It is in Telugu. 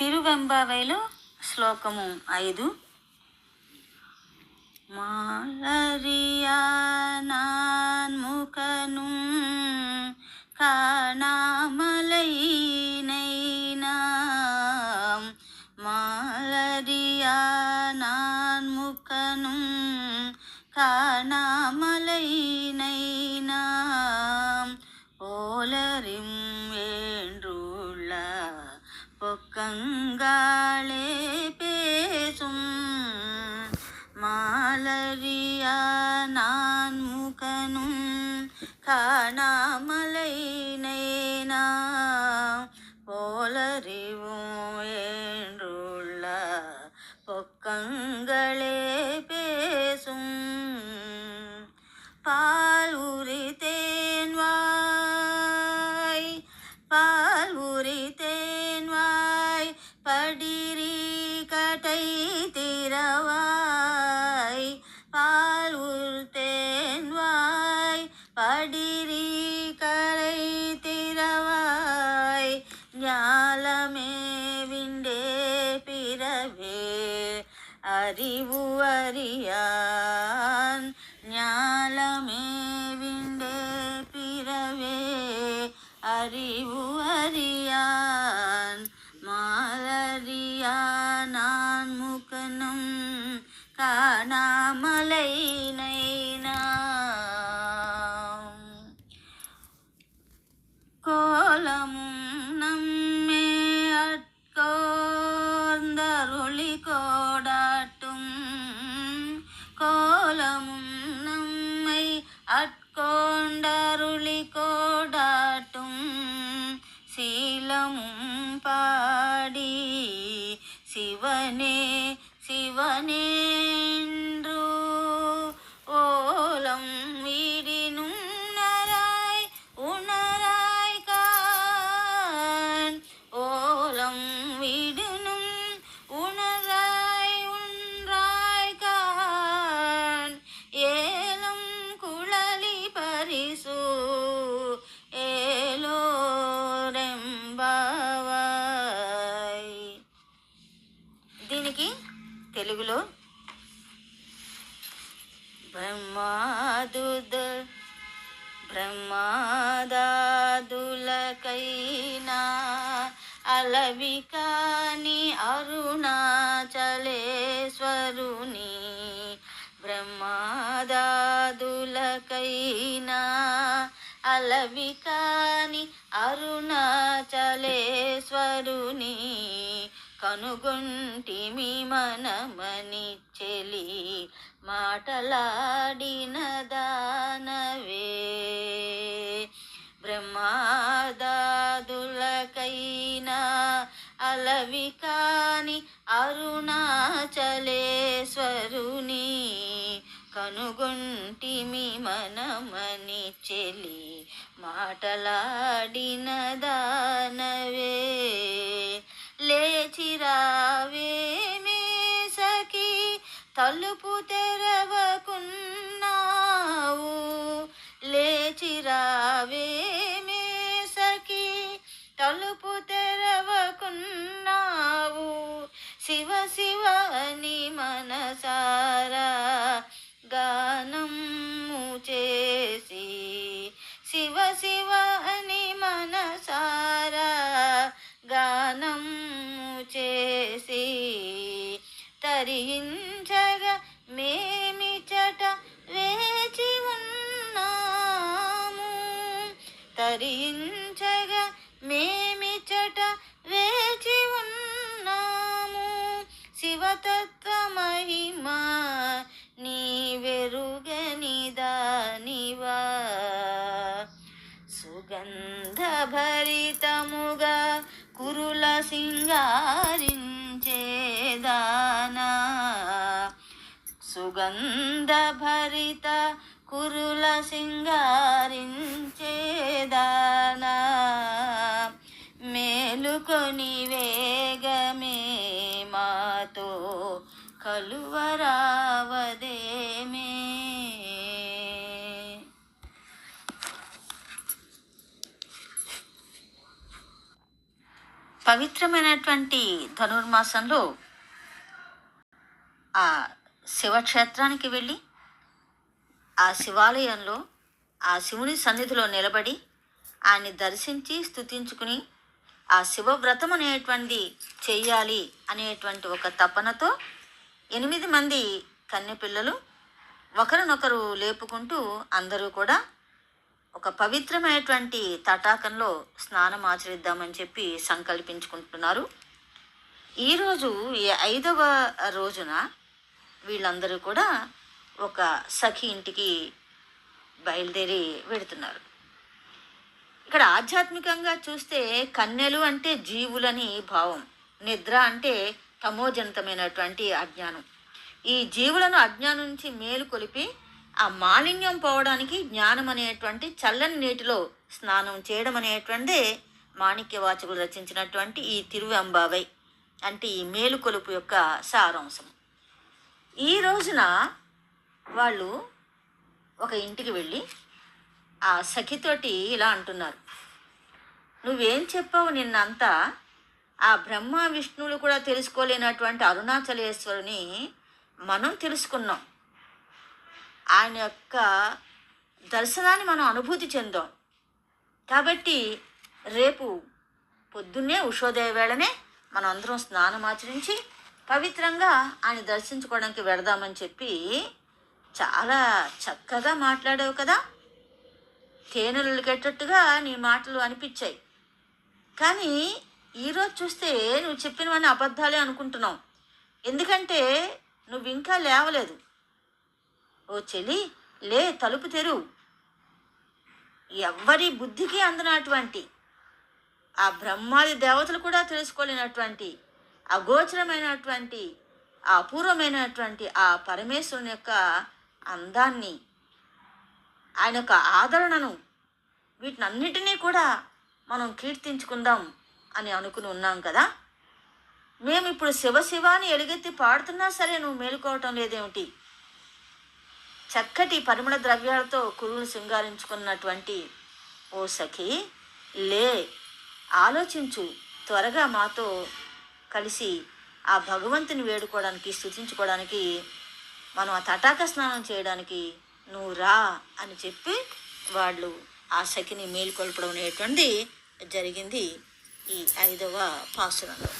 తిరువెంబావైలో శ్లోకము ఐదు. మాలరియా నాన్ముఖను பொக்கங்காலே பேசும் மாலரியா நான் முகனும் காணாமலை நேனா போலரே ഒരാലമേവിന്റെ പിറവേ അറിവു അറിയാൻ ഞാലമേവിന്റെ പിറവേ അറിവു അറിയാൻ മാലറിയാനാൻ മുഖനും കാണാമലൈ കോലമും നം பாடி சிவனே சிவனேன்று తెలుగులో? బ్రహ్మాదుద బ్రహ్మాదాదులకైనా అలవికాని అరుణాచలేశ్వరుని బ్రహ్మాదాదులకైనా అలవికాని అరుణాచలేశ్వరుని కనుగొంటిమి మనమని చెలి మాటలాడిన దానవే. బ్రహ్మాదాదులకైనా అలవి కాని అరుణాచలేశ్వరుని కనుగొంటిమి మనమని చెలి మాటలాడిన దానవే. తలుపు తెరవకున్నావు. లేచిరావేమే సఖి తలుపు తెరవకున్నావు. శివ శివ అని మనసారా గానము చేసి శివ శివ అని మనసారా గానము చేసి తరించగా తరించగా మేమిచట వేచి ఉన్నాము. శివతత్వ మహిమా నీ వెరుగని దానివా సుగంధ భరితముగా కురుల సింగారించేదానా. సుగంధ భరిత కురుల సింగారించేదానా మేలుకొని వేగమే మాతో కలువరావదేమే. పవిత్రమైనటువంటి ధనుర్మాసంలో ఆ శివక్షేత్రానికి వెళ్ళి ఆ శివాలయంలో ఆ శివుని సన్నిధిలో నిలబడి ఆయన్ని దర్శించి స్థుతించుకుని ఆ శివవ్రతం అనేటువంటి చెయ్యాలి అనేటువంటి ఒక తపనతో ఎనిమిది మంది కన్నెపిల్లలు ఒకరినొకరు లేపుకుంటూ అందరూ కూడా ఒక పవిత్రమైనటువంటి తటాకంలో స్నానం ఆచరిద్దామని చెప్పి సంకల్పించుకుంటున్నారు. ఈరోజు ఈ ఐదవ రోజున వీళ్ళందరూ కూడా ఒక సఖి ఇంటికి బయలుదేరి వెడుతున్నారు ఇక్కడ ఆధ్యాత్మికంగా చూస్తే కన్యలు అంటే జీవులని భావం నిద్ర అంటే తమోజనితమైనటువంటి అజ్ఞానం. ఈ జీవులను అజ్ఞానం నుంచి మేలు కొలిపి ఆ మాలిన్యం పోవడానికి జ్ఞానం అనేటువంటి చల్లని నీటిలో స్నానం చేయడం అనేటువంటిదే మాణిక్యవాచకులు రచించినటువంటి ఈ తిరువెంబావై అంటే ఈ మేలుకొలుపు యొక్క సారాంశం ఈ రోజున వాళ్ళు ఒక ఇంటికి వెళ్ళి ఆ సఖితోటి ఇలా అంటున్నారు. నువ్వేం చెప్పావు నిన్నంతా? ఆ బ్రహ్మ విష్ణువులు కూడా తెలుసుకోలేనటువంటి అరుణాచలేశ్వరుని మనం తెలుసుకున్నాం. ఆయన యొక్క దర్శనాన్ని మనం అనుభూతి చెందాం. కాబట్టి రేపు పొద్దున్నే ఉషోదయ వేళనే మనం అందరం స్నానం ఆచరించి పవిత్రంగా ఆయన దర్శించుకోవడానికి వెడదామని చెప్పి చాలా చక్కగా మాట్లాడావు కదా. తేనెలుకెట్టట్టుగా నీ మాటలు అనిపించాయి. కానీ ఈరోజు చూస్తే నువ్వు చెప్పినవన్నీ అబద్ధాలే అనుకుంటున్నావు. ఎందుకంటే నువ్వు ఇంకా లేవలేదు. ఓ చెలి లే తలుపు తెరువు ఎవ్వరి బుద్ధికి అందనటువంటి ఆ బ్రహ్మాది దేవతలు కూడా తెలుసుకోలేనటువంటి అగోచరమైనటువంటి ఆ అపూర్వమైనటువంటి ఆ పరమేశ్వరుని యొక్క అందాన్ని ఆయన యొక్క ఆదరణను వీటినన్నిటినీ కూడా మనం కీర్తించుకుందాం అని అనుకుని ఉన్నాం కదా. మేము ఇప్పుడు శివ శివాని ఎలుగెత్తి పాడుతున్నా సరే నువ్వు మేలుకోవటం లేదేమిటి? చక్కటి పరిమళ ద్రవ్యాలతో కురువును శృంగారించుకున్నటువంటి ఓ సఖి లే ఆలోచించు త్వరగా మాతో కలిసి ఆ భగవంతుని వేడుకోవడానికి స్థుతించుకోవడానికి మనం ఆ తటాక స్నానం చేయడానికి నువ్వు రా అని చెప్పి వాళ్ళు ఆ సఖిని మేలుకొల్పడం అనేటువంటి జరిగింది ఈ ఐదవ పాసురంలో